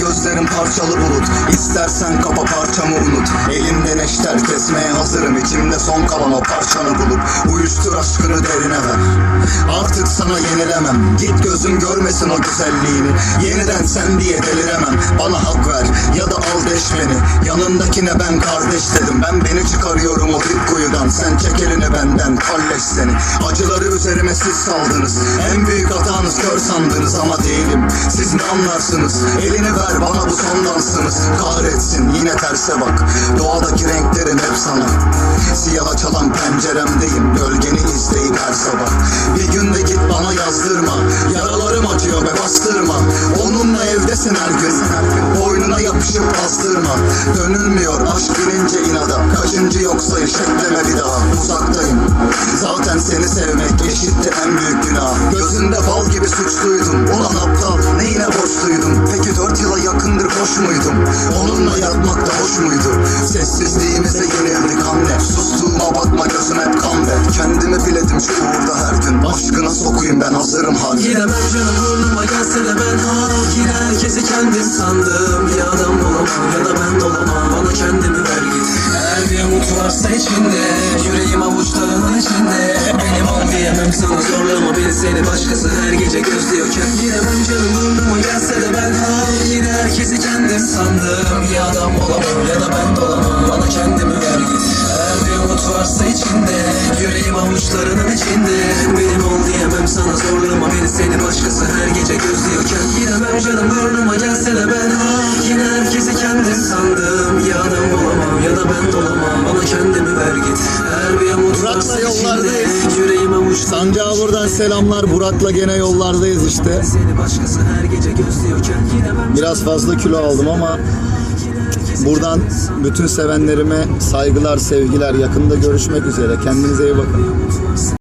Gözlerim parçalı bulut. İstersen kapa parçamı unut. Elimde neşter kesmeye hazırım. İçimde son kalan o parçanı bulup Uyuştur aşkını derine ver. Artık sana yenilemem. Git gözüm görmesin o güzelliğini. Yeniden sen diye deliremem. Bana hak ver ya da al deş beni. Yanındakine ben kardeş dedim. Ben beni çıkarıyorum o dip kuyudan. Sen çek elini benden kalleş seni. Acıları üzerime siz saldınız. En büyük hatanız kör sandınız ama değilim. Siz ne anlarsınız? Elini ver bana bu son dansınız. Kahretsin yine terse bak. Doğadaki renklerin hep sana. Siyaha çalan penceremdeyim. Gölgeni izleyip her sabah. Bir günde git bana yazdırma. Yaralarım acıyor ve bastırma. Onunla evdesin her gün Boynuna yapışıp bastırma. Dönülmüyor aşk binince inada. Kaçıncı yoksa işetleme bir daha. Uzaktayım gibi suçluydum. Ulan aptal neyine borçluydum? Peki dört yıla yakındır boş muydum? Onunla yatmak da hoş muydu? Sessizliğimize yenildik anne. Sustuğuma bakma gözüm hep kan ver. Kendimi biledim şu uğurda her gün. Aşkına sokuyum ben hazırım hadi Gidemem canım burnuma gelse de ben ha Yine herkesi kendim sandım. Bir adam olamam ya da ben olamam. Bana kendimi ver git. Eğer bir umut varsa içinde seni başkası her gece gözlüyorken. Gidemem canım burnuma gelse de ben ha Yine herkesi kendim sandım. Bir adam olamam ya da ben olamam Bana kendimi ver git. Eğer bir umut varsa içinde Yüreğim avuçlarının içinde. Benim ol diyemem sana zorlama beni. Seni başkası her gece gözlüyorken. Gidemem canım burnuma gelse de ben ha Yine herkesi kendim sandım. Ya adam olamam ya da ben olamam Bana kendimi ver git. Eğer bir umut Burak'la varsa içinde yollardayız. Yüreğim Sancağa buradan selamlar Burak'la gene yollardayız işte Biraz fazla kilo aldım ama buradan bütün sevenlerime saygılar, sevgiler. Yakında görüşmek üzere. Kendinize iyi bakın.